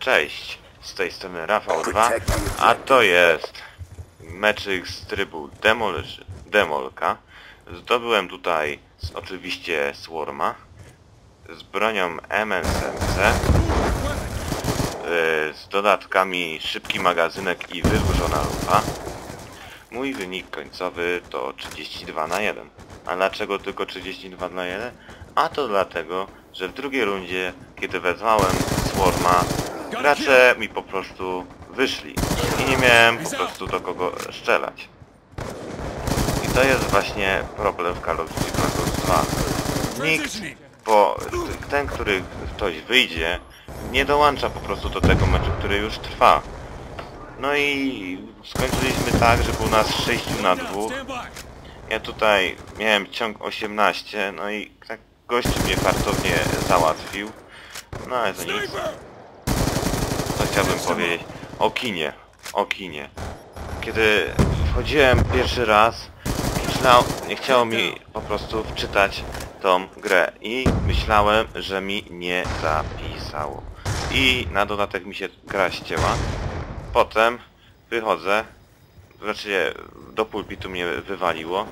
Cześć, z tej strony Rafał 2, a to jest meczyk z trybu Demolish, Demolka. Zdobyłem tutaj z, oczywiście Swarma z bronią MSMC yy, z dodatkami szybki magazynek i wydłużona lufa. Mój wynik końcowy to 32 na 1. A dlaczego tylko 32 na 1? A to dlatego, że w drugiej rundzie, kiedy wezwałem Swarma, gracze mi po prostu wyszli i nie miałem po prostu do kogo strzelać. I to jest właśnie problem w Call of Duty Black Ops 2. Nikt, bo ten, który ktoś wyjdzie, nie dołącza po prostu do tego meczu, który już trwa. No i skończyliśmy tak, że było nas 6 na 2. Ja tutaj miałem ciąg 18, no i tak gościu mnie fartownie załatwił. No ale to nic. Chciałbym powiedzieć? O kinie. O kinie. Kiedy wchodziłem pierwszy raz, myślał, nie chciało mi po prostu wczytać tą grę i myślałem, że mi nie zapisało. I na dodatek mi się gra ścięła. Potem wychodzę, znaczy do pulpitu mnie wywaliło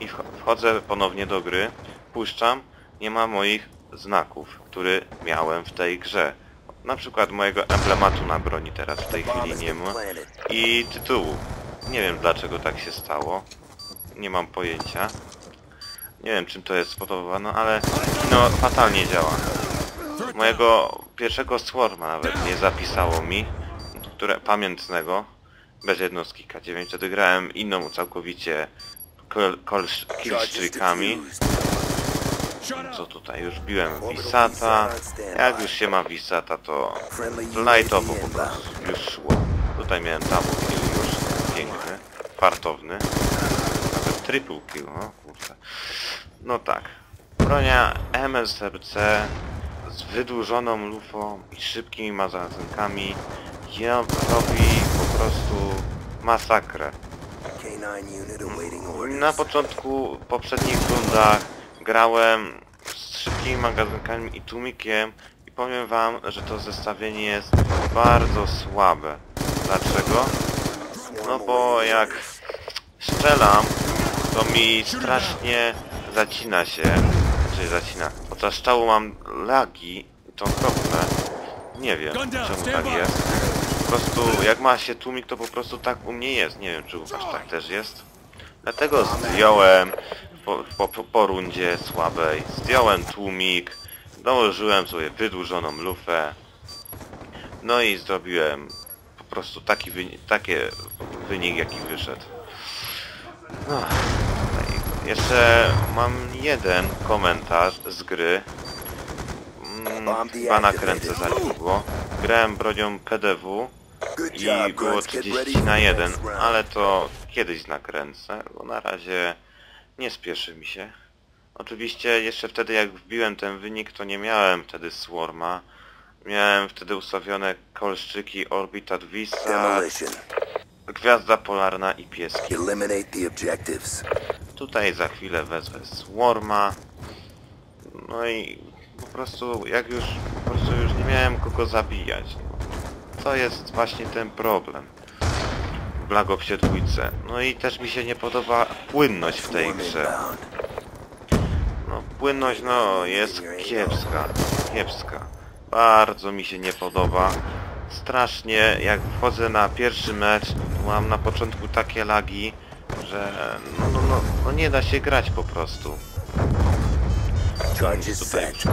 i wchodzę ponownie do gry, puszczam, nie ma moich znaków, które miałem w tej grze. Na przykład mojego emblematu na broni teraz w tej chwili nie ma i tytułu. Nie wiem dlaczego tak się stało. Nie mam pojęcia. Nie wiem czym to jest spowodowane, ale no fatalnie działa. Mojego pierwszego swarma nawet nie zapisało mi, które pamiętnego, bez jednostki K9, wtedy grałem inną całkowicie killstreakami. Co tutaj? Już biłem Wisata. Jak już się ma Wisata, to lightowo po prostu już szło. Tutaj miałem double kill już. Piękny. Fartowny. Nawet triple kill, no kurde. No tak. Bronia MSRC z wydłużoną lufą i szybkimi magazynkami ja robi po prostu masakrę. Na początku poprzednich rundach grałem z szybkimi magazynkami i tłumikiem i powiem wam, że to zestawienie jest bardzo słabe. Dlaczego? No bo jak strzelam, to mi strasznie zacina się, czyli zacina. Podczas strzału mam lagi, to okropne. Nie wiem, czemu tak jest. Po prostu, jak ma się tłumik, to po prostu tak u mnie jest. Nie wiem, czy u was tak też jest. Dlatego zdjąłem po, po, po rundzie słabej, zdjąłem tłumik, dołożyłem sobie wydłużoną lufę, no i zrobiłem po prostu taki wynik, takie wynik, jaki wyszedł. No, jeszcze mam jeden komentarz z gry. Mm, chyba nakręcę za niedługo. Grałem bronią PDW i było 30 na 1, ale to kiedyś nakręcę, bo na razie nie spieszy mi się. Oczywiście jeszcze wtedy jak wbiłem ten wynik to nie miałem wtedy Swarma. Miałem wtedy ustawione kolszczyki Orbitat Visa, Gwiazda Polarna i Pieski. Tutaj za chwilę wezwę Swarma. No i po prostu jak już po prostu już nie miałem kogo zabijać. To jest właśnie ten problem. Black Opsie dwójce. No i też mi się nie podoba płynność w tej grze. No płynność no jest kiepska. Kiepska. Bardzo mi się nie podoba. Strasznie jak wchodzę na pierwszy mecz, mam na początku takie lagi, że no, no, no, no nie da się grać po prostu. Tutaj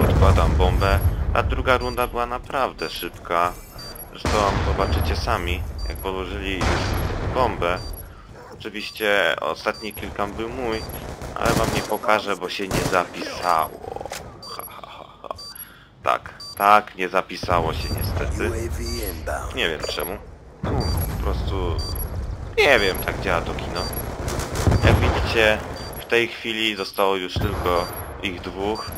podkładam bombę, a druga runda była naprawdę szybka. Zresztą zobaczycie sami, jak położyli bombę. Oczywiście ostatni kilka był mój, ale wam nie pokażę, bo się nie zapisało. Ha, ha, ha. Tak, tak, nie zapisało się niestety. Nie wiem czemu. No, po prostu... Nie wiem, tak działa to kino. Jak widzicie, w tej chwili zostało już tylko ich dwóch.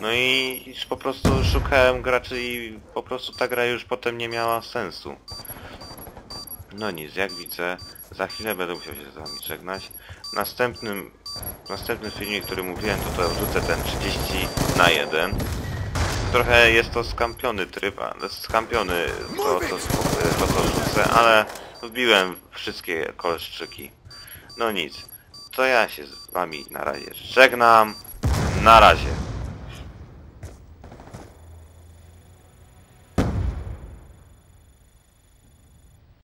No i po prostu szukałem graczy i po prostu ta gra już potem nie miała sensu. No nic, jak widzę, za chwilę będę musiał się z wami żegnać. W następnym, następnym filmie, który mówiłem, to to wrzucę ten 30 na 1. trochę jest to skampiony tryb, ale skampiony to, to, to, to rzucę, ale wbiłem wszystkie koleszczyki. No nic, to ja się z wami na razie żegnam. Na razie.